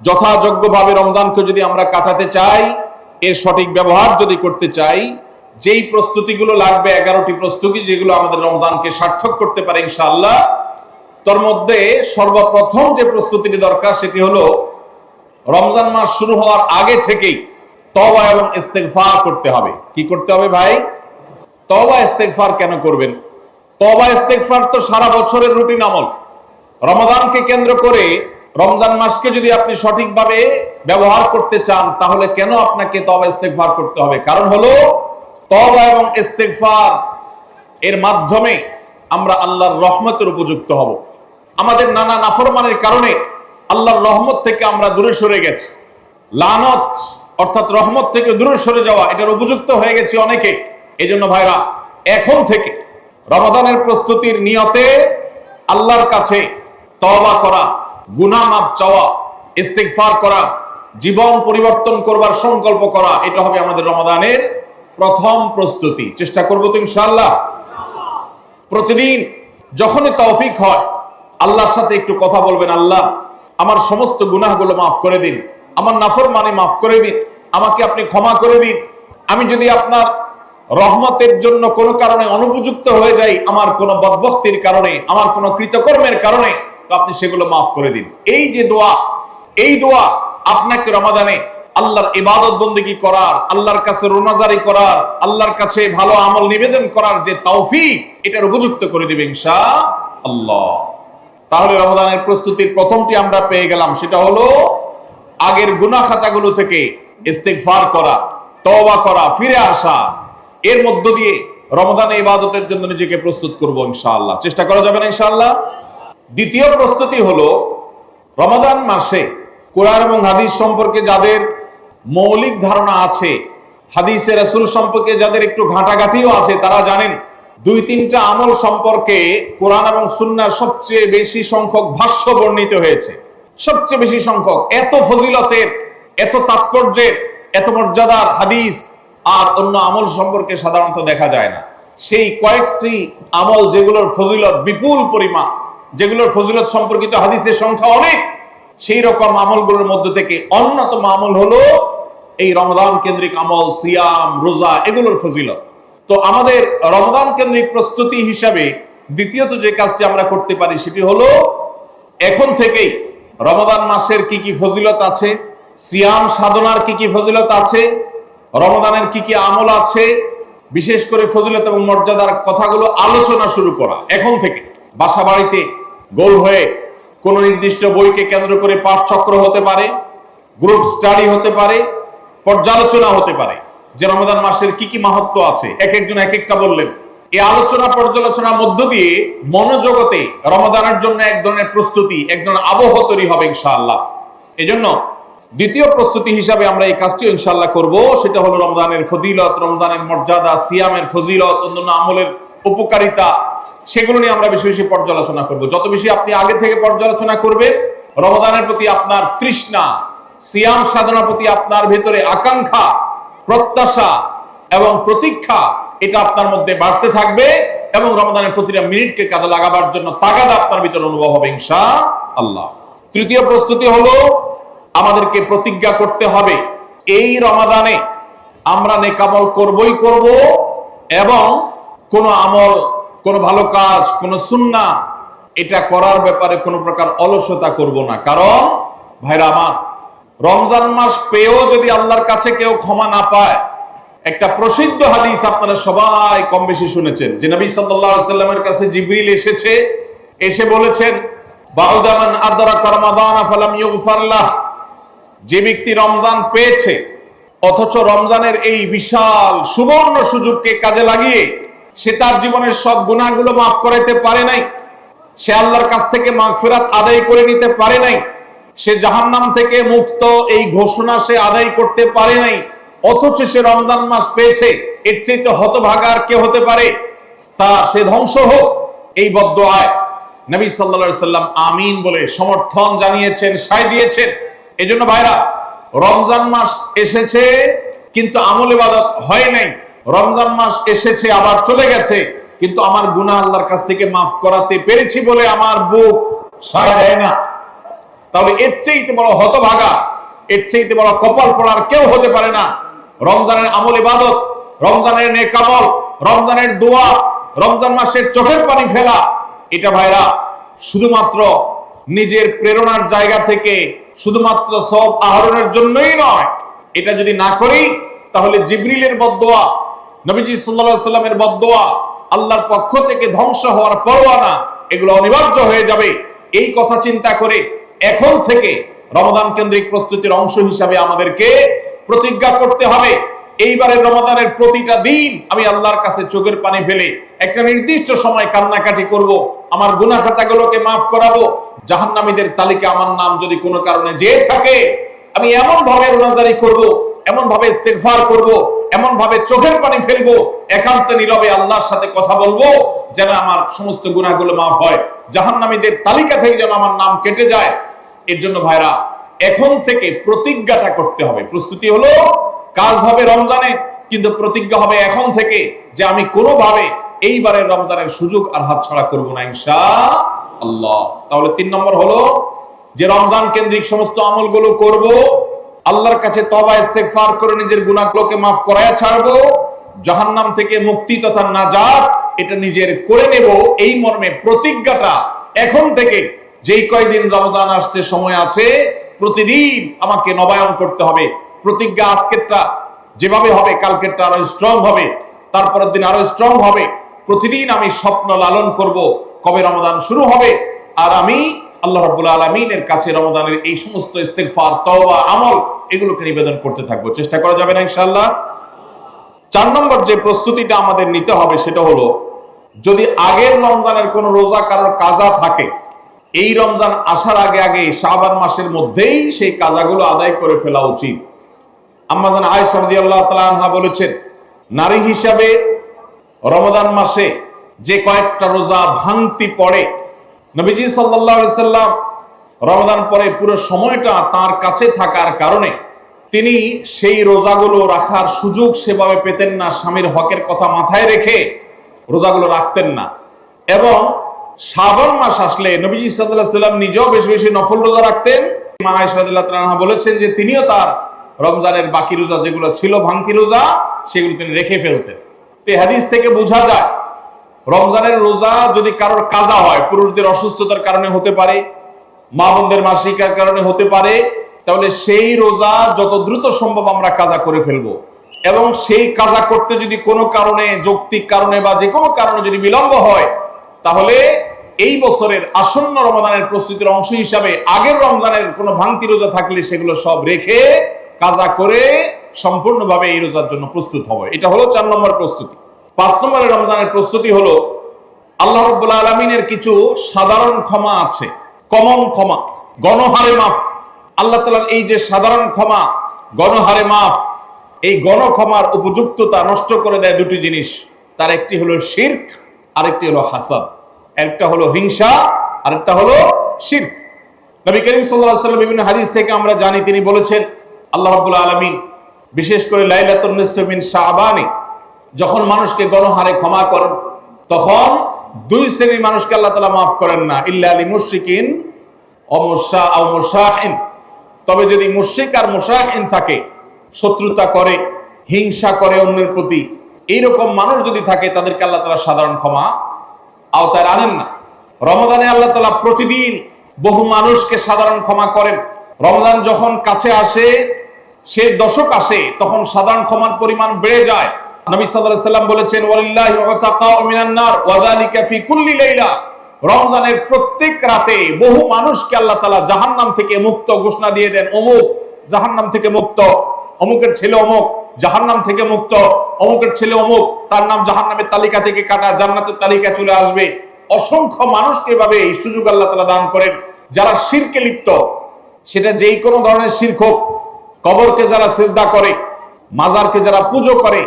যথাযোগ্যভাবে রমজানকে যদি আমরা কাটাতে চাই, এর সঠিক ব্যবহার যদি করতে চাই, যেই প্রস্তুতিগুলো লাগবে, এগারোটি প্রস্তুতি যেগুলো আমাদের রমজানকে সার্থক করতে পারে ইনশাআল্লাহ, তোর মধ্যে সর্বপ্রথম যে প্রস্তুতিটি দরকার সেটি হলো, রমজান মাস শুরু হওয়ার আগে থেকেই তওবা এবং ইস্তেগফার করতে হবে। কি করতে হবে ভাই? তওবা, ইস্তেগফার কেন করবেন? তওবা, ইস্তেগফার তো সারা বছরের রুটিন আমল। রমাদানকে কেন্দ্র করে রমজান মাসকে যদি আপনি সঠিকভাবে ব্যবহার করতে চান, তাহলে কেন আপনাকে তবা ইস্তেগফার করতে হবে? কারণ হলো তবা এবং ইস্তেগফার এর মাধ্যমে আমরা আল্লাহর রহমতের উপযুক্ত হব। আমাদের নানা নাফরমানের কারণে আল্লাহর রহমত থেকে আমরা দূরে সরে গেছি। লানত, অর্থাৎ রহমত থেকে দূরে সরে যাওয়া, এটার উপযুক্ত হয়ে গেছি অনেকে। এই জন্য ভাইরা, এখন থেকে রমাদানের প্রস্তুতির নিয়তে আল্লাহর কাছে তওবা করা গুনাহ মাফ চাওয়া, ইস্তেগফার করা, জীবন পরিবর্তন করবার সংকল্প করা, এটা হবে আমাদের রমাদানের প্রথম প্রস্তুতি। চেষ্টা করব তো ইনশাআল্লাহ। প্রতিদিন যখনই তৌফিক হয়, আল্লাহর সাথে একটু কথা বলবেন, আল্লাহ আমার সমস্ত গুনাহগুলো মাফ করে দিন, আমার নাফর মানে মাফ করে দিন, আমাকে আপনি ক্ষমা করে দিন। আমি যদি আপনার রহমতের জন্য কোনো কারণে অনুপযুক্ত হয়ে যাই, আমার কোনো বদবক্তির কারণে, আমার কোনো কৃতকর্মের কারণে তো আপনি সেগুলো মাফ করে দিন। এই যে দোয়া, এই দোয়া আপনাকে রমাদানে আল্লাহর ইবাদত বন্দেগি করার, আল্লাহর কাছে রোনাজারি করার, আল্লাহর কাছে ভালো আমল নিবেদন করার যে তৌফিক, এটার উপযুক্ত করে দিবে আল্লাহ তাহলে রমাদানের প্রস্তুতির প্রথমটি আমরা পেয়ে গেলাম, সেটা হলো আগের গুনা খাতাগুলো থেকে ইস্তেগফার করা, তওবা করা, ফিরে আসা। এর মধ্য দিয়ে রমজানে ইবাদতের জন্য নিজেকে প্রস্তুত করব ইনশাআল্লাহ। চেষ্টা করা যাবে না ইনশাআল্লাহ? দ্বিতীয় প্রস্তুতি হলো রমাদান মাসে কোরআন এবং হাদিস সম্পর্কে যাদের মৌলিক ধারণা আছে, হাদিসে রাসূল সম্পর্কে যাদের একটু ঘাটাঘাটিও আছে, তারা জানেন দুই তিনটা আমল সম্পর্কে কোরআন এবং সুন্নার সবচেয়ে বেশি সংখ্যক ভাষ্য বর্ণিত হয়েছে। সবচেয়ে বেশি সংখ্যক, এত ফজিলতের, এত তাৎপর্যের, এত মর্যাদার হাদিস আর অন্য আমল সম্পর্কে সাধারণত দেখা যায় না। সেই কয়েকটি আমল যেগুলোর ফজিলত বিপুল পরিমাণ যেগুলোর ফজিলত সম্পর্কিত হাদিসের সংখ্যা অনেক, সেই রকম আমলগুলোর মধ্যে থেকে অন্যতম আমল হলো এই রমদান কেন্দ্রিক আমল, সিয়াম, রোজা, এগুলোর ফজিলত। তো আমাদের রমদান কেন্দ্রিক প্রস্তুতি হিসাবে দ্বিতীয়ত যে কাজটি আমরা করতে পারি সেটি হলো, এখন থেকেই রমদান মাসের কি কি ফজিলত আছে, সিয়াম সাধনার কি কি ফজিলত আছে রমদানের কি কি আমল আছে, বিশেষ করে ফজিলত এবং মর্যাদার কথাগুলো আলোচনা শুরু করা, এখন থেকে। বাসা বাড়িতে গোল হয়ে কোন নির্দিষ্ট বইকে কেন্দ্র করে পাঠ চক্র হতে পারে, গ্রুপ স্টাডি হতে পারে, পর্যালোচনা হতে পারে। যে রমজান মাসের কি কি মাহাত্ম আছে? এক একজন এক একটা বললেন। এই আলোচনা পর্যালোচনার মধ্য দিয়ে মনোজগতে রমদানের জন্য এক ধরনের প্রস্তুতি, এক ধরনের আবহ তৈরি হবে ইনশাআল্লাহ। এজন্য দ্বিতীয় প্রস্তুতি হিসাবে আমরা এই কাজটি ইনশাআল্লাহ করব। সেটা হলো রমজানের ফজিলত, রমজানের মর্যাদা, সিয়ামের ফজিলত, অন্যান্য আমলের উপকারিতা সেগুলো নিয়ে আমরা বেশি বেশি পর্যালোচনা করব। যত বেশি আপনি আগে থেকে পর্যালোচনা করবেন, রমজানের প্রতি আপনার তৃষ্ণা, সিয়াম সাধনার প্রতি আপনার ভেতরে আকাঙ্ক্ষা, প্রত্যাশা এবং প্রতীক্ষা, এটা আপনার মধ্যে বাড়তে থাকবে এবং রমদানের প্রতিটা মিনিটকে কাজে লাগাবার জন্য তাগাদা আপনার ভিতরে অনুভব হবে ইনশা আল্লাহ তৃতীয় প্রস্তুতি হলো, আমাদেরকে প্রতিজ্ঞা করতে হবে, এই রমাদানে আমরা নেকামল করবই করব এবং কোন আমল কোন ভালো কাজ, কোন সুন্না, এটা করার ব্যাপারে কোনো প্রকার অলসতা করব না। কারণ, ভাইরা আমার, রমজান মাস পেয়েও যদি আল্লাহর কাছে কেউ ক্ষমা না পায়, একটা প্রসিদ্ধ হাদিস আপনারা সবাই কম বেশি শুনেছেন, যে নবী সাল্লামের কাছে জিবরিল এসেছে, এসে বলেছেন বাউদামান যে ব্যক্তি রমজান পেয়েছে, অথচ রমজানের এই বিশাল সুবর্ণ সুযোগকে কাজে লাগিয়ে সে তার জীবনের সব গুণাগুলো মাফ করাইতে পারে নাই। সে আল্লাহর কাছ থেকে মাগফিরাত আদায় করে নিতে পারে নাই। সে জাহান্নাম থেকে মুক্ত এই ঘোষণা সে আদায় করতে পারে নাই। অথচ সে রমজান মাস পেয়েছে, এর চাইতে হতভাগার কে হতে পারে? তা সে ধ্বংস হোক, এই বদ্ধ আয় নবী সাল্লা সাল্লাম আমিন বলে সমর্থন জানিয়েছেন, সায় দিয়েছেন। এজন্য ভাইরা, রমজান মাস এসেছে, কিন্তু আমল ইবাদত হয় নাই। রমজান মাস এসেছে, আবার চলে গেছে। কিন্তু আমার গুনাহ আল্লাহর কাছ থেকে মাফ করাতে পেরেছি বলে আমার বুক সায় দেয় না। তাহলে এর চেয়েতে বড় হতভাগা, এর চেয়েতে বড় কপাল পড়ার কেউ হতে পারে না। রমজানের আমল ইবাদত, রমজানের নেকামল রমজানের দোয়া, রমজান মাসের চোখের পানি ফেলা, এটা ভাইরা শুধুমাত্র নিজের প্রেরণার জায়গা থেকে শুধুমাত্র সব আহরণের জন্যই নয়। এটা যদি না করি, তাহলে জিবরিলের বদোয়া নবীজি সাল্লামের বদোয়া আল্লাহর পক্ষ থেকে ধ্বংস হওয়ার পরোয়ানা, এগুলো অনিবার্য হয়ে যাবে। এই কথা চিন্তা করে এখন থেকে রমদান কেন্দ্রিক প্রস্তুতির অংশ হিসাবে আমাদেরকে প্রতিজ্ঞা করতে হবে। এইবারের রমাদানের প্রতিটা দিন আমি আল্লাহর কাছে চোখের পানি ফেলে একটা নির্দিষ্ট সময় কান্নাকাটি করব, আমার গুনা খাতাগুলোকে মাফ করাবো, জাহান্নামীদের তালিকা আমার নাম যদি কোনো কারণে যে থাকে, আমি এমন ভাবে রোনাজারি করব এমন ভাবে ইস্তেগফার করব এমন ভাবে চোখের পানি ফেলব, একান্ত নীরবে আল্লাহর সাথে কথা বলব, যেন আমার সমস্ত গুনাহগুলো মাফ হয়। জাহান্নামীদের তালিকা থেকে যেন আমার নাম কেটে যায়। এর জন্য ভাইরা, এখন থেকে প্রতিজ্ঞাটা করতে হবে। প্রস্তুতি হলো, কাজ হবে রমজানে, কিন্তু প্রতিজ্ঞা হবে এখন থেকে, যে আমি কোনোভাবে এইবারের রমজানের সুযোগ আর হাতছাড়া করব না ইনশা আল্লাহ তাহলে তিন নম্বর হলো, যে রমজান কেন্দ্রিক সমস্ত আমলগুলো করব আল্লাহর কাছে তবা ইস্তেগফার করে নিজের গুনাহগুলোকে মাফ করায় ছাড়বো, জাহান্নাম থেকে মুক্তি তথা নাজাত এটা নিজের করে নেব, এই মর্মে প্রতিজ্ঞাটা এখন থেকে, যেই কয়দিন রমজান আসতে সময় আছে, প্রতিদিন আমাকে নবায়ন করতে হবে। প্রতিজ্ঞা আজকেরটা যেভাবে হবে, কালকেরটা আরও স্ট্রং হবে, তারপরের দিন আরও স্ট্রং হবে। প্রতিদিন আমি স্বপ্ন লালন করব, কবে রমদান শুরু হবে, আর আমি আল্লাহ রাব্বুল আলামিনের কাছে রমদানের এই সমস্ত ইস্তেগফার, তওবা, আমল এগুলোকে নিবেদন করতে থাকব। চেষ্টা করা যাবে না ইনশাআল্লাহ? চার নম্বর যে প্রস্তুতিটা আমাদের নিতে হবে সেটা হলো, যদি আগের রমজানের কোনো রোজা কারোর কাজা থাকে, এই রমজান আসার আগে আগে শাবান মাসের মধ্যেই সেই কাজাগুলো আদায় করে ফেলা উচিত। আম্মাজান আয়েশা রাদিয়াল্লাহু তাআলা আনহা বলেছেন, নারী হিসাবে রমজান মাসে যে কয়েকটা রোজা ভাঙতি পড়ে নবীজি আলাইহি সাল্লাম পরে পুরো সময়টা তার কাছে থাকার কারণে তিনি সেই রোজাগুলো রাখার সুযোগ সেভাবে পেতেন না, স্বামীর হকের কথা মাথায় রেখে রোজাগুলো রাখতেন না। এবং শ্রাবণ মাস আসলে নবীজি আলাইহি সাল্লাম নিজেও বেশি বেশি নফল রোজা রাখতেন। মা আয়েশা রাদিয়াল্লাহু তাআলা বলেছেন যে তিনিও তার রমজানের বাকি রোজা যেগুলো ছিল ভাঙতি রোজা, সেগুলো তিনি রেখে ফেলতেন। তো হাদিস থেকে বোঝা যায় রমজানের রোজা যদি কারোর কাজা হয়, পুরুষদের অসুস্থতার কারণে হতে পারে, মা বোনদের মাসিকার কারণে হতে পারে, তাহলে সেই রোজা যত দ্রুত সম্ভব আমরা কাজা করে ফেলব। এবং সেই কাজা করতে যদি কোনো কারণে, যৌক্তিক কারণে বা যে কোনো কারণে যদি বিলম্ব হয়, তাহলে এই বছরের আসন্ন রমজানের প্রস্তুতির অংশ হিসাবে আগের রমজানের কোনো ভাঙতি রোজা থাকলে সেগুলো সব রেখে কাজা করে সম্পূর্ণভাবে এই রোজার জন্য প্রস্তুত হবে। এটা হলো চার নম্বর প্রস্তুতি। পাঁচ নম্বরের রমজানের প্রস্তুতি হলো, আল্লাহ রব্বুল আলমিনের কিছু সাধারণ ক্ষমা আছে। কমন ক্ষমা, গণহারে মাফ। আল্লাহ তালার এই যে সাধারণ ক্ষমা, গণহারে মাফ, এই গণক্ষমার উপযুক্ততা নষ্ট করে দেয় দুটি জিনিস। তার একটি হলো শির্ক, আরেকটি হলো হাসাদ। একটা হলো হিংসা, আরেকটা হলো শির্ক। নবী করিম সাল্লাম বিভিন্ন হাদিস থেকে আমরা জানি, তিনি বলেছেন, আল্লাহ রাব্বুল আলামিন, বিশেষ করে মিন শাবানে যখন মানুষকে গণহারে ক্ষমা করেন তখন দুই শ্রেণির মানুষকে আল্লাহ তাআলা মাফ করেন না। ইল্লা আলী মুশরিকিন অমুসা আও মুসাহিন তবে যদি মুশরিক আর মুসাহিন থাকে, শত্রুতা করে, হিংসা করে অন্যের প্রতি, এইরকম মানুষ যদি থাকে, তাদেরকে আল্লাহ তাআলা সাধারণ ক্ষমা আওতায় আনেন না। রমজানে আল্লাহ তাআলা প্রতিদিন বহু মানুষকে সাধারণ ক্ষমা করেন। রমজান যখন কাছে আসে, সে দশক আসে, তখন সাধারণ ক্ষমার পরিমাণ বেড়ে যায়। নবী সাল্লাল্লাহু আলাইহি বলেছেন, ওয়ালিল্লাহি উতাকাউ মিনান নার ওয়া যালিকা ফি কুল্লি লাইলা। রমজানের প্রত্যেক রাতে বহু মানুষকে আল্লাহ তাআলা জাহান্নাম থেকে মুক্ত ঘোষণা দিয়ে দেন, অমুক জাহান্নাম থেকে মুক্ত, অমুকের ছেলে অমুক, জাহান্নাম থেকে মুক্ত, অমুকের ছেলে অমুক, তার নাম জাহান্নামের তালিকা থেকে কাটা, জান্নাতের তালিকা চলে আসবে। অসংখ্য মানুষকে এভাবে এই সুযোগ আল্লাহ তাআলা দান করেন, যারা শিরকে লিপ্ত। সেটা যেই কোনো ধরনের শির্ক হোক, কবরকে যারা সিজদা করে, মাজারকে যারা পুজো করে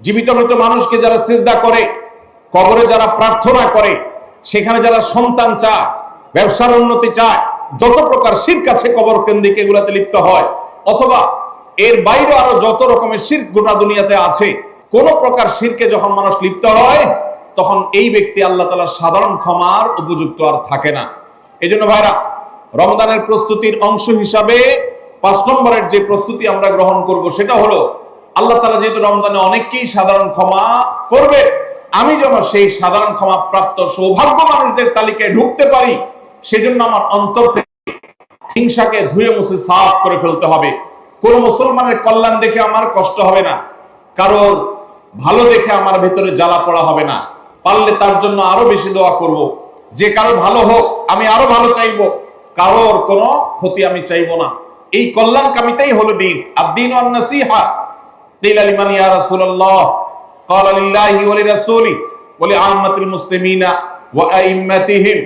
জীবিত মৃত মানুষকে যারা সিজদা করে, কবরে যারা প্রার্থনা করে, সেখানে যারা সন্তান চায়, ব্যবসার উন্নতি চায়, যত প্রকার শির কাছে কবর কেন্দ্রিক এগুলাতে লিপ্ত হয়, অথবা এর বাইরে আরও যত রকমের শির্ক গোটা দুনিয়াতে আছে, কোন প্রকার শিরকে যখন মানুষ লিপ্ত হয়, তখন এই ব্যক্তি আল্লাহ তালার সাধারণ ক্ষমার উপযুক্ত আর থাকে না। এই জন্য ভাইরা, রমজানের প্রস্তুতির অংশ হিসাবে পাঁচ নম্বরের যে প্রস্তুতি আমরা গ্রহণ করব, সেটা হলো আল্লাহ তালা যেহেতু রমজানে অনেককেই সাধারণ ক্ষমা করবে, আমি যেন সেই সাধারণ ক্ষমা প্রাপ্ত সৌভাগ্য মানুষদের তালিকায় ঢুকতে পারি, সেজন্য আমার অন্তর হিংসাকে ধুয়ে মুছে সাফ করে ফেলতে হবে। কোন মুসলমানের কল্যাণ দেখে আমার কষ্ট হবে না কারোর ভালো দেখে আমার ভেতরে জ্বালা পড়া হবে না। পারলে তার জন্য আরও বেশি দোয়া করব। যে কারও ভালো হোক, আমি আরও ভালো চাইব, কারোর কোনো ক্ষতি আমি চাইব না। এই কল্যাণ কামিতাই হলো দিন আদিন নাসিহা قيل لمن يا رسول الله قال لله ولرسوله ولعامة المسلمين وأئمتهم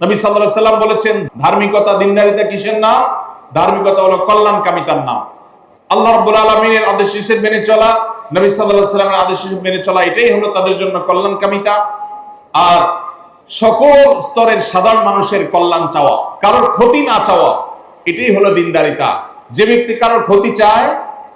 নবী সাল্লাল্লাহু আলাইহি সাল্লাম বলেছেন ধার্মিকতা দিনদারিতা কিসের নাম ধার্মিকতা হলো কল্যাণ কামিতার নাম আল্লাহ রাব্বুল আলামিনের আদেশ নিষেধ মেনে চলা নবী সাল্লাল্লাহু আলাইহি সাল্লামের আদেশ নিষেধ মেনে চলা এটাই হলো তাদের জন্য কল্যাণ কামিতা আর সকল স্তরের সাধারণ মানুষের কল্যাণ চাওয়া কারোর ক্ষতি না চাওয়া এটাই হলো দিনদারিতা যে ব্যক্তি কারোর ক্ষতি চায়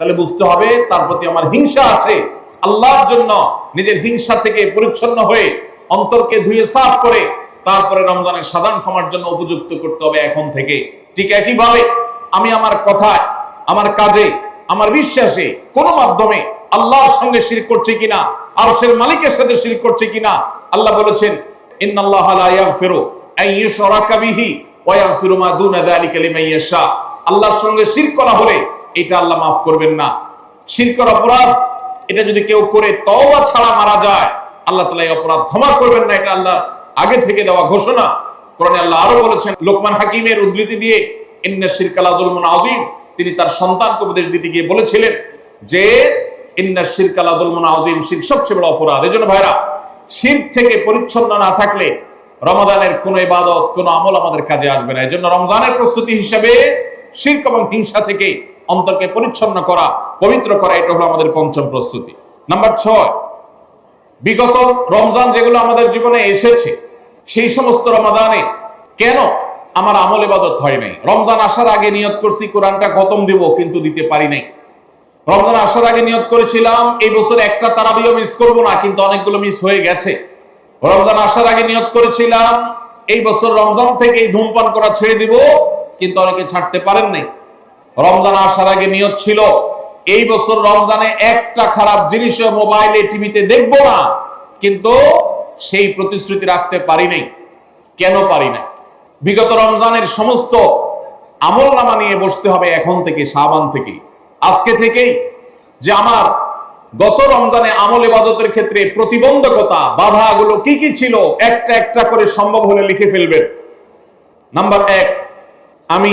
তাহলে বুঝতে হবে তার প্রতি আমার হিংসা আছে। আল্লাহর জন্য নিজের হিংসা থেকে পরিচ্ছন্ন হয়ে অন্তরকে ধুয়ে সাফ করে তারপরে রমজানের সাধারণ ক্ষমার জন্য উপযুক্ত করতে হবে এখন থেকে। ঠিক একইভাবে আমি আমার কথায়, আমার কাজে, আমার বিশ্বাসে কোন মাধ্যমে আল্লাহর সঙ্গে শির করছে কিনা আর সে মালিকের সাথে শির করছে কিনা, আল্লাহ বলেছেন, ইন্নাল্লাহ লা ইয়াগফিরু আন ইউশরাকা বিহি ওয়া ইয়াগফিরু মা দুনা যালিকা লিমান ইয়াশা। আল্লাহর সঙ্গে শির করা হলে এটা আল্লাহ মাফ করবেন না। শিরকর অপরাধ, এটা যদি কেউ করে, তওবা ছাড়া মারা যায়, আল্লাহ তাআলা এই অপরাধ ক্ষমা করবেন না, এটা আল্লাহ আগে থেকে দেওয়া ঘোষণা। কোরআনে আল্লাহ আরও বলেছেন, লোকমান হাকিমের উদ্ধৃতি দিয়ে, ইন্না শিরকালা জুলমুন আযীম, তিনি তার সন্তানকে উপদেশ দিতে গিয়ে বলেছিলেন যে, ইন্না শিরকালা জুলমুন আযীম শিরক সবচেয়ে বড় অপরাধ। এজন্য ভাইরা শিরক থেকে পরিচ্ছন্ন না থাকলে রমাদানের কোন ইবাদত, কোন আমল আমাদের কাজে আসবে না। এজন্য রমজানের প্রস্তুতি হিসেবে শিরক এবং হিংসা থেকে অন্তরকে পরিচ্ছন্ন করা, পবিত্র করা, এটা হলো আমাদের পঞ্চম প্রস্তুতি। নাম্বার ছয়, বিগত রমজান যেগুলো আমাদের জীবনে এসেছে, সেই সমস্ত রমাদানে কেন আমার আমল ইবাদত হয় নাই? রমজান আসার আগে নিয়ত করছি, কোরআনটা খতম দিব, কিন্তু দিতে পারি নাই। রমজান আসার আগে নিয়ত করেছিলাম, এই বছর একটা তারাবিও মিস করব না, কিন্তু অনেকগুলো মিস হয়ে গেছে। রমজান আসার আগে নিয়ত করেছিলাম, এই বছর রমজান থেকে এই ধূমপান করা ছেড়ে দিব, কিন্তু অনেকে ছাড়তে পারেন নাই। রমজান আসার আগে নিয়ত ছিল, এই বছর রমজানে একটা খারাপ জিনিসও মোবাইলে, টিভিতে দেখব না। কিন্তু সেই প্রতিশ্রুতি রাখতে পারি নাই। কেন পারি না বিগত রমজানের সমস্ত আমল নামা নিয়ে বসতে হবে এখন থেকে সাবান থেকে। আজকে থেকেই যে আমার গত রমজানে আমল ইবাদতের ক্ষেত্রে প্রতিবন্ধকতা, বাধাগুলো কি কি ছিল, একটা একটা করে সম্ভব হলে লিখে ফেলবেন। নাম্বার এক, আমি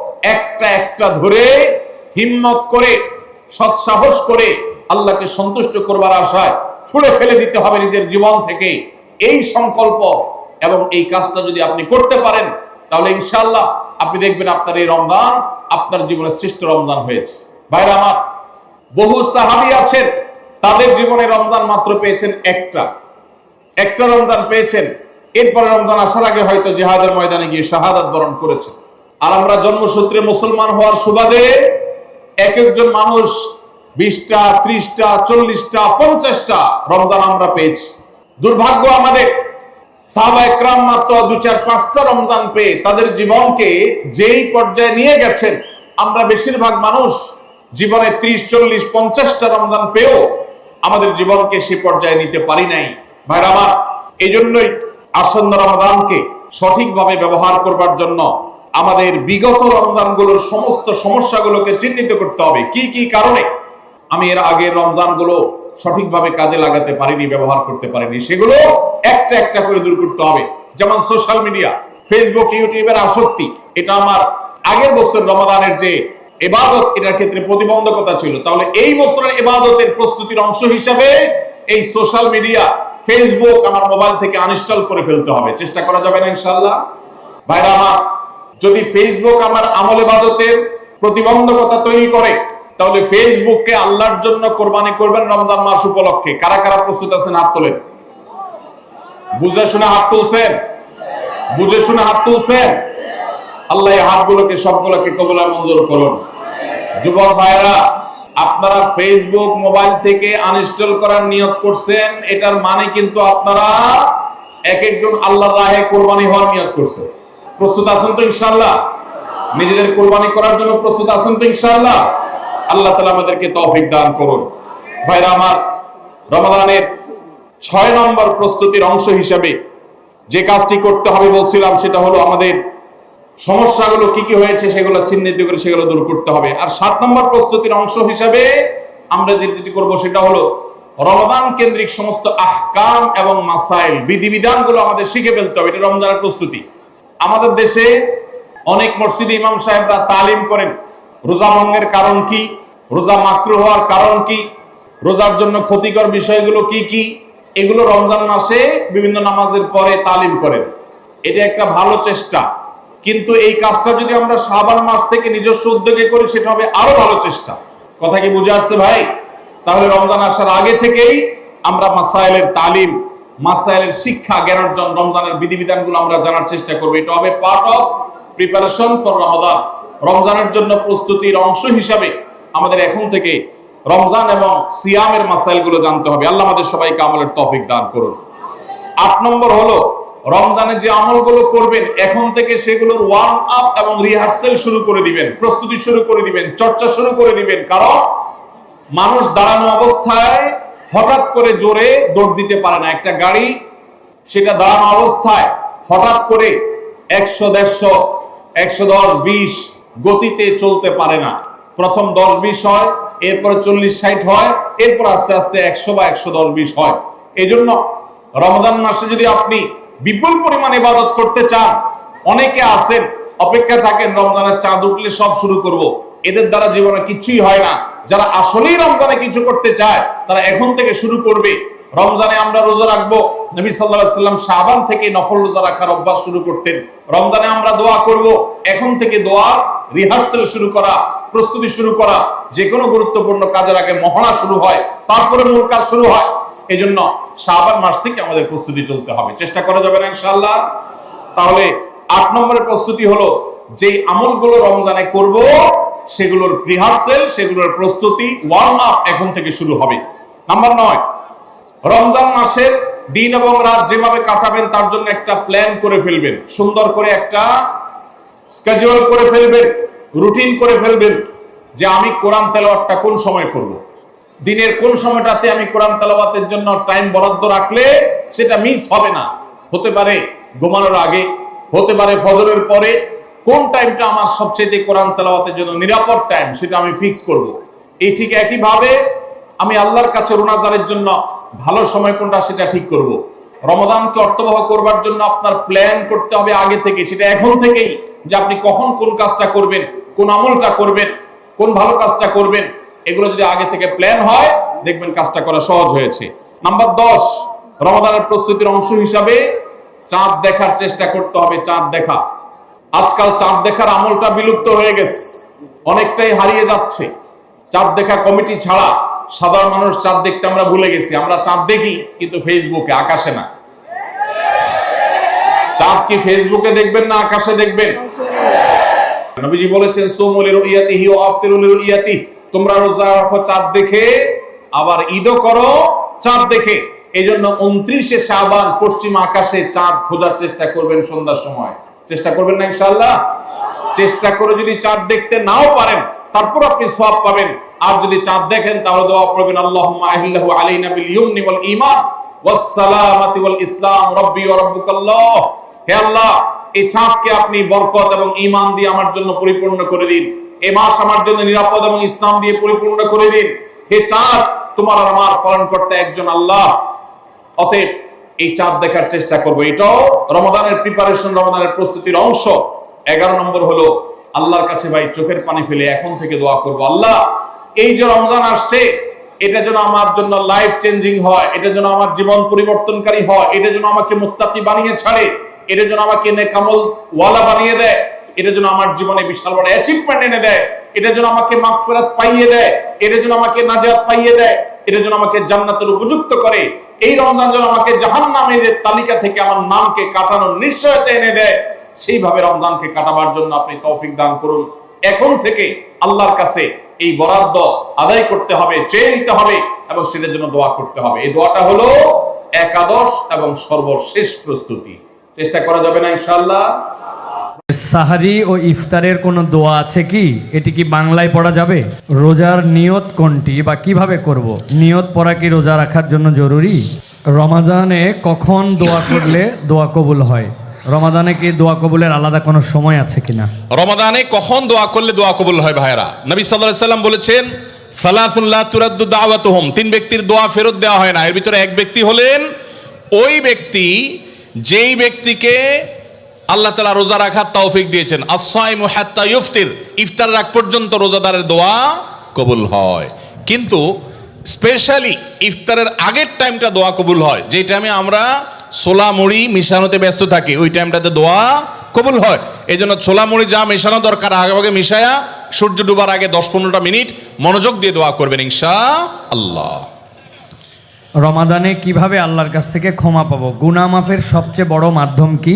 একটা একটা ধরে হিম্মত করে, সৎসাহস করে আল্লাহকে সন্তুষ্ট করবার আশায় ছুড়ে ফেলে দিতে হবে নিজের জীবন থেকে। এই সংকল্প এবং এই কাজটা যদি আপনি করতে পারেন, তাহলে ইনশাল্লাহ আপনি দেখবেন আপনার এই রমজান আপনার জীবনে শ্রেষ্ঠ রমজান হয়েছে। ভাইরা আমার, বহু সাহাবি আছেন, তাদের জীবনে রমজান মাত্র পেয়েছেন একটা। একটা রমজান পেয়েছেন, এরপরে রমজান আসার আগে হয়তো জেহাদের ময়দানে গিয়ে শাহাদাত বরণ করেছেন। আর আমরা জন্মসূত্রে মুসলমান হওয়ার সুবাদে এক একজন মানুষ বিশটা, ত্রিশটা, চল্লিশটা, পঞ্চাশটা রমজান আমরা পেয়েছি। দুর্ভাগ্য আমাদের সাহাবা একরাম মাত্র দু চার, পাঁচটা রমজান পেয়ে তাদের জীবনকে যেই পর্যায়ে নিয়ে গেছেন, আমরা বেশিরভাগ মানুষ জীবনে ত্রিশ, চল্লিশ, পঞ্চাশটা রমজান পেয়েও আমাদের জীবনকে সে পর্যায়ে নিতে পারি নাই। ভাইরা আমার এই জন্যই আসন্ন রমাদানকে সঠিকভাবে ব্যবহার করবার জন্য আমাদের বিগত রমজানগুলোর সমস্ত সমস্যাগুলোকে চিহ্নিত করতে হবে। কি কি কারণে? আমি এর আগের রমজানগুলো সঠিকভাবে কাজে লাগাতে পারিনি, ব্যবহার করতে পারিনি। সেগুলো একটা একটা করে দূর করতে হবে। যেমন সোশ্যাল মিডিয়া, ফেসবুক, ইউটিউবের আসক্তি। এটা আমার আগের বছর রমাদানের যে এবাদত, এটার ক্ষেত্রে প্রতিবন্ধকতা ছিল। তাহলে এই বছরের এবাদতের প্রস্তুতির অংশ হিসাবে এই সোশ্যাল মিডিয়া, ফেসবুক আমার মোবাইল থেকে আনইনস্টল করে ফেলতে হবে। চেষ্টা করা যাবে না ইনশাল্লাহ ভাইরা আমার যদি ফেসবুক আমার আমল ইবাদতের প্রতিবন্ধকতা তৈরি করে, তাহলে ফেসবুককে আল্লাহর জন্য কোরবানি করবেন রমজান মাস উপলক্ষে। কারা কারা প্রস্তুত আছেন হাত তোলেন? বুঝে শুনে হাত তুলছেন? বুঝে শুনে হাত তুলছেন? আল্লাহ এই হাতগুলোকে সবগুলোকে কবলা মঞ্জুর করুন। যুবক ভাইরা আপনারা ফেসবুক মোবাইল থেকে আনইনস্টল করার নিয়ত করছেন, এটার মানে কিন্তু আপনারা এক একজন আল্লাহর রাহে কোরবানি হওয়ার নিয়ত করছেন। প্রস্তুত আছেন তো ইনশাআল্লাহ? নিজেদের কোরবানি করার জন্য প্রস্তুত আছেন তো ইনশাআল্লাহ? আল্লাহ তালা আমাদেরকে তৌফিক দান করুন। ভাইরা আমার, রমাদানের ছয় নম্বর প্রস্তুতির অংশ হিসাবে যে কাজটি করতে হবে বলছিলাম, সেটা হলো আমাদের সমস্যাগুলো কি কি হয়েছে সেগুলো চিহ্নিত করে সেগুলো দূর করতে হবে। আর সাত নম্বর প্রস্তুতির অংশ হিসাবে আমরা যে যেটি করব সেটা হলো রমজান কেন্দ্রিক সমস্ত আহকাম এবং মাসাইল, বিধিবিধানগুলো আমাদের শিখে ফেলতে হবে। এটা রমজানের প্রস্তুতি। আমাদের দেশে অনেক মসজিদে ইমাম সাহেবরা তালিম করেন। রোজা ভঙ্গের কারণ কি? রোজা মাকরু হওয়ার কারণ কি? রোজার জন্য ক্ষতিকর বিষয়গুলো কি কি? এগুলো রমজান মাসে বিভিন্ন নামাজের পরে তালিম করেন। এটা একটা ভালো চেষ্টা। কিন্তু এই কাজটা যদি আমরা শাবান মাস থেকে নিজস্ব উদ্যোগে করি, সেটা হবে আরও ভালো চেষ্টা। কথা কি বুঝে আসছে ভাই? তাহলে রমজান আসার আগে থেকেই আমরা মাসাইলের তালিম মাসাইলের শিক্ষা, জ্ঞান অর্জন, রমজানের বিধিবিধানগুলো আমরা জানার চেষ্টা করব। এটা হবে part of preparation for Ramadan রমজানের জন্য প্রস্তুতির অংশ হিসাবে আমাদের এখন থেকে রমজান এবং সিয়ামের মাসাইলগুলো জানতে হবে। আল্লাহ আমাদের সবাইকে আমলের তৌফিক দান করুন। আট নম্বর হলো, রমজানে যে আমলগুলো করবেন, এখন থেকে সেগুলোর ওয়ার্ম আপ এবং রিহার্সেল শুরু করে দিবেন, প্রস্তুতি শুরু করে দিবেন, চর্চা শুরু করে দিবেন। কারণ মানুষ দাঁড়ানো অবস্থায় হঠাৎ করে জোরে দৌড় দিতে পারে না। একটা গাড়ি সেটা দাঁড়ানো অবস্থায় হঠাৎ করে একশো, দেড়শো, একশো দশ, বিশ গতিতে চলতে পারে না। প্রথম দশ, বিশ হয়, এরপরে চল্লিশ, ষাট হয়, এরপর আস্তে আস্তে একশো বা একশো দশ, বিশ হয়। এই জন্য রমজান মাসে যদি আপনি বিপুল পরিমাণ ইবাদত করতে চান, অনেকে আছেন অপেক্ষা থাকেন, রমজানের চাঁদ উঠলে সব শুরু করব। এদের দ্বারা জীবনে কিছুই হয় না। যারা আসলেই রমজানে কিছু করতে চায়, তারা এখন থেকে শুরু করবে। রমজানে আমরা রোজা রাখব। নবী সাল্লাহ সাল্লাম শাহবান থেকে নফল রোজা রাখার অভ্যাস শুরু করতেন। রমজানে আমরা দোয়া করব। এখন থেকে দোয়া, রিহার্সেল শুরু করা, প্রস্তুতি শুরু করা যে কোনো গুরুত্বপূর্ণ কাজের আগে মহড়া শুরু হয়, তারপরে মূল কাজ শুরু হয়। এই জন্য শাহবান মাস থেকে আমাদের প্রস্তুতি চলতে হবে। চেষ্টা করা যাবে না ইনশাল্লাহ তাহলে আট নম্বরের প্রস্তুতি হলো যে আমলগুলো রমজানে করব সেগুলোর রিহার্সেল সেগুলোর প্রস্তুতি ওয়ার্ম আপ এখন থেকে শুরু হবে। নাম্বার নয়, রমজান মাসের দিন এবং রাত যেভাবে কাটাবেন, তার জন্য একটা প্ল্যান করে ফেলবেন। সুন্দর করে একটা স্কেজুয়াল করে ফেলবেন রুটিন করে ফেলবেন যে আমি কোরআন তেলাওয়াতটা কোন সময় করব। দিনের কোন সময়টাতে আমি কোরআন তেলাওয়াতের জন্য টাইম বরাদ্দ রাখলে সেটা মিস হবে না। হতে পারে ঘুমানোর আগে, হতে পারে ফজরের পরে কোন টাইমটা আমার সবচেয়ে কোরআন তেলাওয়াতের জন্য নিরাপদ টাইম সেটা আমি ফিক্স করব। এই ঠিক একইভাবে আমি আল্লাহর কাছে রোনাজারের জন্য ভালো সময় কোনটা সেটা ঠিক করব। রমদানকে অর্থবহ করবার জন্য আপনার প্ল্যান করতে হবে আগে থেকে, সেটা এখন থেকেই যে আপনি কখন কোন কাজটা করবেন, কোন আমলটা করবেন, কোন ভালো কাজটা করবেন, এগুলো যদি আগে থেকে প্ল্যান হয়, দেখবেন কাজটা করা সহজ হয়েছে নাম্বার দশ রমাদানের প্রস্তুতির অংশ হিসাবে চাঁদ দেখার চেষ্টা করতে হবে, চাঁদ দেখা আজকাল চাঁদ দেখার আমলটা বিলুপ্ত হয়ে গেছে। অনেকটাই হারিয়ে যাচ্ছে। চাঁদ দেখা কমিটি ছাড়া সাধারণ মানুষ চাঁদ দেখতে আমরা ভুলে গেছি। আমরা চাঁদ দেখি, কিন্তু ফেসবুকে, আকাশে না। চাঁদ কি ফেসবুকে দেখবেন না আকাশে দেখবেন? নবীজি বলেছেন সোমলের ইয়াতি হি আফতিরুলের ইয়াতি তোমরা রোজা রাখো চাঁদ দেখে, আবার ঈদও করো চাঁদ দেখে। এই জন্য উনত্রিশে সাবান পশ্চিম আকাশে চাঁদ খোঁজার চেষ্টা করবেন সন্ধ্যার সময়। চেষ্টা করবেন না ইনশাআল্লাহ। চেষ্টা করে যদি চাঁদ দেখতে নাও পারেন, তারপর আপনি সওয়াব পাবেন। আর যদি চাঁদ দেখেন, তাহলে দোয়া পড়বেন আল্লাহুম্মা আহিল্লাহু আলাইনা বিল ইয়ুমনি ওয়াল ঈমান ওয়াস সালামাতি ওয়াল ইসলাম, রাব্বি ওয়া রাব্বুকাল্লাহ। হে আল্লাহ, এই চাঁদকে আপনি বরকত এবং ঈমান দিয়ে আমার জন্য পরিপূর্ণ করে দিন। এ মাস আমার জন্য নিরাপদ এবং ইসলাম দিয়ে পরিপূর্ণ করে দিন। হে চাঁদ, তোমার আর আমার পালন করতে একজন আল্লাহ। অতএব এই চাঁদ দেখার চেষ্টা করব। এটাও রমাদানের প্রিপারেশন রমাদানের প্রস্তুতির অংশ। এগারো নম্বর হলো, আল্লাহর কাছে ভাই চোখের পানি ফেলে এখন থেকে দোয়া করব। আল্লাহ, এই যে রমজান আসছে, এটা যেন আমার জন্য লাইফ চেঞ্জিং হয়, এটা যেন আমার জীবন পরিবর্তনকারী হয়, এটা যেন আমাকে মুত্তাকি বানিয়ে ছাড়ে, এটা যেন আমাকে নেকামল ওয়ালা বানিয়ে দেয়, এটা যেন আমার জীবনে বিশাল বড় অ্যাচিভমেন্ট এনে দেয়, এটা যেন আমাকে মাগফিরাত পাইয়ে দেয়, এটা যেন আমাকে নাজাত পাইয়ে দেয়, এটা যেন আমাকে জান্নাতের উপযুক্ত করে এই রমজান যেন আমাকে জাহান্নামীদের তালিকা থেকে আমার নামকে কাটানোর নিশ্চয়তা এনে দেয়, সেইভাবে রমজানকে কাটাবার জন্য আপনি তৌফিক দান করুন। এখন থেকে আল্লাহর কাছে এই বরাদ্দ আদায় করতে হবে, চেয়ে নিতে হবে এবং সেটার জন্য দোয়া করতে হবে। এই দোয়াটা হলো একাদশ এবং সর্বশেষ প্রস্তুতি। চেষ্টা করা যাবে না ইনশাআল্লাহ? সাহারি ও ইফতারের কোনো দোয়া আছে কি? এটি কি বাংলায় পড়া যাবে? রোজার নিয়ত কোনটি বা কীভাবে করব। নিয়ত পড়া কি রোজা রাখার জন্য জরুরি? রমাজানে কখন দোয়া করলে দোয়া কবুল হয়? রমাদানে কি দোয়া কবুলের আলাদা কোনো সময় আছে কিনা? রমাদানে কখন দোয়া করলে দোয়া কবুল হয় ভাইরা নবী সাল্লাল্লাহু সাল্লাম বলেছেন সালাফুল্লাহ তুরাদ্দু দাওয়াতুহুম। তিন ব্যক্তির দোয়া ফেরত দেওয়া হয় না। এর ভিতরে এক ব্যক্তি হলেন, ওই ব্যক্তি যেই ব্যক্তিকে আল্লাহ তালা রোজা রাখার তৌফিক দিয়েছেন। ইফতির। রাখ পর্যন্ত রোজাদারের দোয়া কবুল হয়। কিন্তু স্পেশালি ইফতারের আগের টাইমটা দোয়া কবুল হয়। যে টাইমে আমরা ছোলা মুড়ি মিশানোতে ব্যস্ত থাকি, ওই টাইমটাতে দোয়া কবুল হয়। এই জন্য ছোলা মুড়ি যা মেশানো দরকার, আগে আগে মিশায়া সূর্য ডুবার আগে দশ পনেরোটা মিনিট মনোযোগ দিয়ে দোয়া করবেন ইনশা আল্লাহ রমাদানে কীভাবে আল্লাহর কাছ থেকে ক্ষমা পাবো? গুনা মাফের সবচেয়ে বড় মাধ্যম কি?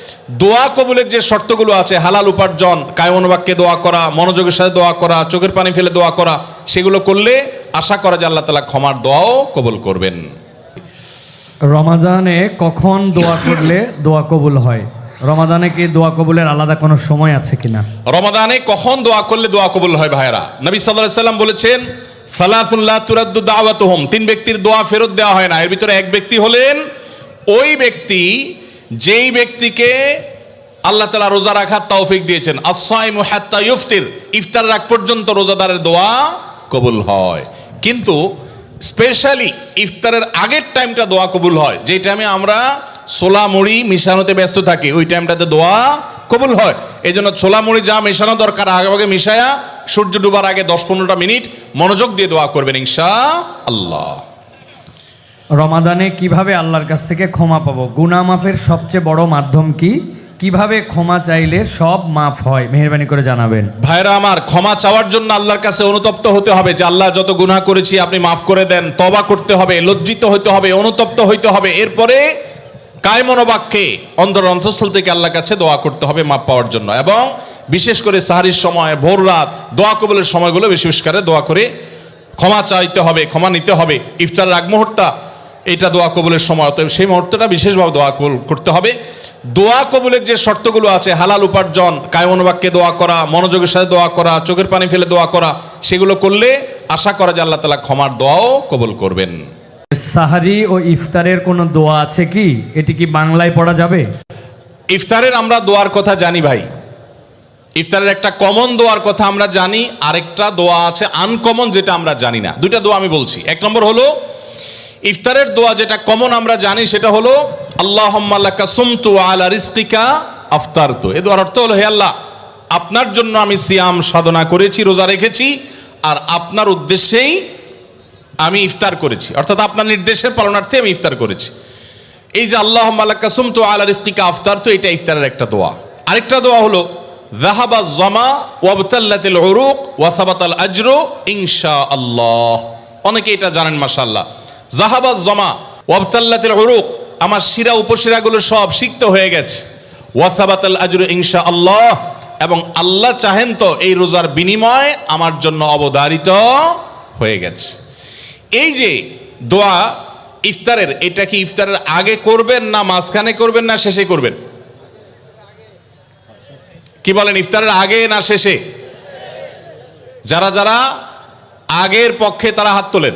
দোয়া কবুলের যে শর্তগুলো আছে হালাল উপার্জন কায়মনোবাক্যে দোয়া করা মনোযোগের সাথে দোয়া করা চোখের পানি ফেলে দোয়া করা সেগুলো করলে আশা করা যে আল্লাহ তালা ক্ষমার দোয়াও কবুল করবেন। রমাদানে কখন দোয়া করলে দোয়া কবুল হয়? রমাদানে কি দোয়া কবুলের আলাদা কোনো সময় আছে কিনা? রমাদানে কখন দোয়া করলে দোয়া কবুল হয় ভাইরা নবী সাল্লাল্লাহু সাল্লাম বলেছেন সালাফুল্লাহ তুরাদ্দু দাওয়াতুহুম। তিন ব্যক্তির দোয়া ফেরত দেওয়া হয় না। এর ভিতরে এক ব্যক্তি হলেন ওই ব্যক্তি যেই ব্যক্তিকে আল্লাহ তালা রোজা রাখার তৌফিক দিয়েছেন আসাইমু হাত্তা ইফতির ইফতার রাখ পর্যন্ত রোজাদারের দোয়া কবুল হয়। কিন্তু স্পেশালি ইফতারের আগের টাইমটা দোয়া কবুল হয় যে টাইমে আমরা ছোলা মুড়ি মিশানোতে ব্যস্ত থাকি, ওই টাইমটাতে দোয়া কবুল হয়। এই জন্য ছোলা মুড়ি যা মেশানো দরকার আগে আগে মিশায়া সূর্য ডুবার আগে দশ পনেরোটা মিনিট মনোযোগ দিয়ে দোয়া করবেন ইনশা আল্লাহ রমাদানে কীভাবে আল্লাহর কাছ থেকে ক্ষমা পাবো? গুনা মাফের সবচেয়ে বড় মাধ্যম কি? কীভাবে ক্ষমা চাইলে সব মাফ হয়? মেহরবানি করে জানাবেন। ভাইরা আমার, ক্ষমা চাওয়ার জন্য আল্লাহর কাছে অনুতপ্ত হতে হবে যে আল্লাহ যত গুনাহ করেছি আপনি মাফ করে দেন তবা করতে হবে, লজ্জিত হতে হবে, অনুতপ্ত হইতে হবে। এরপরে কায়মনোবাক্যে অন্তর অন্তঃস্থল থেকে আল্লাহর কাছে দোয়া করতে হবে মাপ পাওয়ার জন্য এবং বিশেষ করে সাহারির সময়, ভোর রাত, দোয়া কবলের সময়গুলো বেশি বেশি করে দোয়া করে ক্ষমা চাইতে হবে, ক্ষমা নিতে হবে। ইফতারের আগ মুহূর্তা এটা দোয়া কবুলের সময় অতএব সেই মুহূর্তটা বিশেষভাবে দোয়া কবুল করতে হবে। দোয়া কবুলের যে শর্তগুলো আছে হালাল উপার্জন কায়মনোবাক্যে দোয়া করা মনোযোগের সাথে দোয়া করা চোখের পানি ফেলে দোয়া করা সেগুলো করলে আশা করা যে আল্লাহ তালা ক্ষমার দোয়াও কবুল করবেন। সাহারি ও ইফতারের কোনো দোয়া আছে কি? এটি কি বাংলায় পড়া যাবে? ইফতারের আমরা দোয়ার কথা জানি ভাই। ইফতারের একটা কমন দোয়ার কথা আমরা জানি আরেকটা দোয়া আছে আনকমন যেটা আমরা জানি না। দুইটা দোয়া আমি বলছি। এক নম্বর হলো ইফতারের দোয়া যেটা কমন আমরা জানি সেটা হলো আল্লাহ সুমতু আলা রিস্কিকা আফতার তো এ দোয়ার অর্থ হলো, হে আল্লাহ, আপনার জন্য আমি সিয়াম সাধনা করেছি, রোজা রেখেছি, আর আপনার উদ্দেশ্যেই আমি ইফতার করেছি। অর্থাৎ আপনার নির্দেশের পালনার্থে আমি ইফতার করেছি। এই যে আল্লাহ কাসুম তো আলা রিস্কিকা আফতার তো এটা ইফতারের একটা দোয়া। আরেকটা দোয়া হলো জাহাবা জমা ওয়াবতাল্লাতিল উরুক ওয়াসাবাতাল আজরু ইনশা আল্লাহ অনেকে এটা জানেন, মাশাআল্লাহ। জাহাবা জমা, ওয়াবতাল্লাতিল উরুক, আমার শিরা উপশিরাগুলো সব সিক্ত হয়ে গেছে। ওয়াসাবাতাল আজরু ইনশা আল্লাহ এবং আল্লাহ চাহেন তো এই রোজার বিনিময় আমার জন্য অবধারিত হয়ে গেছে। এই যে দোয়া ইফতারের, এটা কি ইফতারের আগে করবেন না মাঝখানে করবেন না শেষে করবেন? কি বলেন, ইফতারের আগে না শেষে? যারা যারা আগের পক্ষে তারা হাত তোলেন।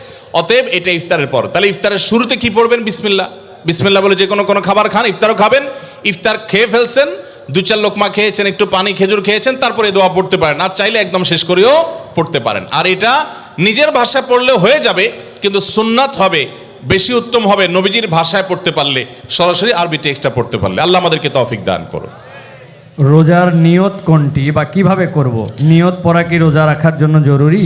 অতএব এটা ইফতারের পর। তাহলে ইফতারের শুরুতে কি পড়বেন? বিসমিল্লা বিসমিল্লা বলে যে কোনো কোনো খাবার খান, ইফতারও খাবেন। ইফতার খেয়ে ফেলছেন, দু চার লোকমা খেয়েছেন, একটু পানি খেজুর খেয়েছেন, তারপরে দোয়া পড়তে পারেন। আর চাইলে একদম শেষ করেও পড়তে পারেন। আর এটা নিজের ভাষায় পড়লে হয়ে যাবে, কিন্তু সুন্নাত হবে, বেশি উত্তম হবে নবীজির ভাষায় পড়তে পারলে, সরাসরি আরবি টেক্সটটা পড়তে পারলে। আল্লাহ আমাদেরকে তৌফিক দান করুন। রোজার নিয়ত কোনটি বা কীভাবে করব? নিয়ত পড়া কি রোজা রাখার জন্য জরুরি?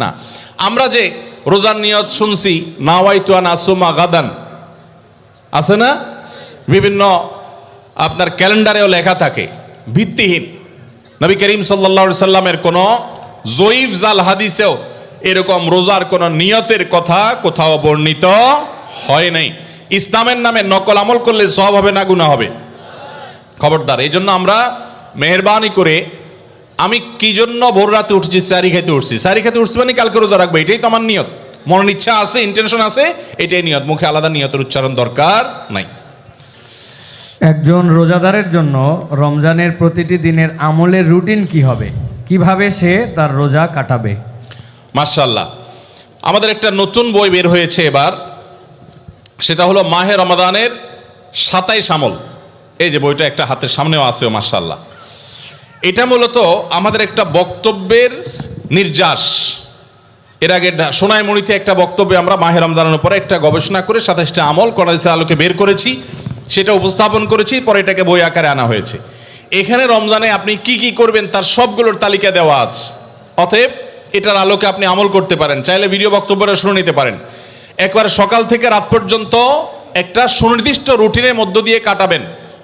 না। আমরা যে রোজার নিয়ত শুনছি, নাওয়াইতুয়ান আসুমা গাদান, আছে না? বিভিন্ন আপনার ক্যালেন্ডারেও লেখা থাকে, ভিত্তিহীন। নবী করিম সাল্লা সাল্লামের কোনো জয়ীফ জাল হাদিসেও এরকম রোজার কোনো নিয়তের কথা কোথাও বর্ণিত হয় নাই। ইসলামের নামে নকল আমল করলে সব হবে না গুণা হবে। খবরদার এই জন্য আমরা মেহরবানি করে আমি কি জন্য ভোর রাতে উঠছি? সারি খেতে উঠছি। সারি খেতে উঠছি মানে কালকে রোজা রাখব এটাই তো আমার নিয়ত। মনের ইচ্ছা আছে ইন্টেনশন আছে এটাই নিয়ত। মুখে আলাদা নিয়তের উচ্চারণ দরকার নাই। একজন রোজাদারের জন্য রমজানের প্রতিটি দিনের আমলের রুটিন কি হবে? কীভাবে সে তার রোজা কাটাবে? মার্শাল্লাহ আমাদের একটা নতুন বই বের হয়েছে এবার। সেটা হলো মাহে রমাদানের সাতাইশ আমল। এই যে বইটা একটা হাতের সামনেও আছে মার্শাল্লাহ এটা মূলত আমাদের একটা বক্তব্যের নির্যাস। এর আগে সোনাইমণিতে একটা বক্তব্যে আমরা মাহে রমজানের উপরে একটা গবেষণা করে সাতাইশটা আমল করাইছে আলোকে বের করেছি, সেটা উপস্থাপন করেছি, পরে এটাকে বই আকারে আনা হয়েছে। এখানে রমজানে আপনি কি কি করবেন তার সবগুলোর তালিকা দেওয়া আছে। অতএব এটার আলোকে আপনি আমল করতে পারেন, চাইলে ভিডিও বক্তব্যটা শুনে নিতে পারেন। একবার সকাল থেকে রাত পর্যন্ত একটা সুনির্দিষ্ট রুটিনের মধ্য দিয়ে কাটাবেন।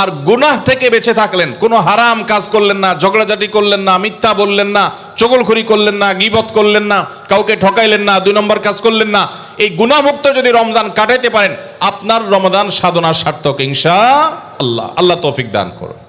আর গুনাহ থেকে বেঁচে থাকলেন। কোনো হারাম কাজ করলেন না, ঝগড়াঝাটি করলেন না, মিথ্যা বললেন না, চগলখড়ি করলেন না, গিবত করলেন না, কাউকে ঠকাইলেন না, দুই নম্বর কাজ করলেন না। এই গুণামুক্ত যদি রমজান কাটাইতে পারেন, আপনার রমজান সাধনার সার্থক ইংসা আল্লাহ। আল্লাহ তৌফিক দান করুন।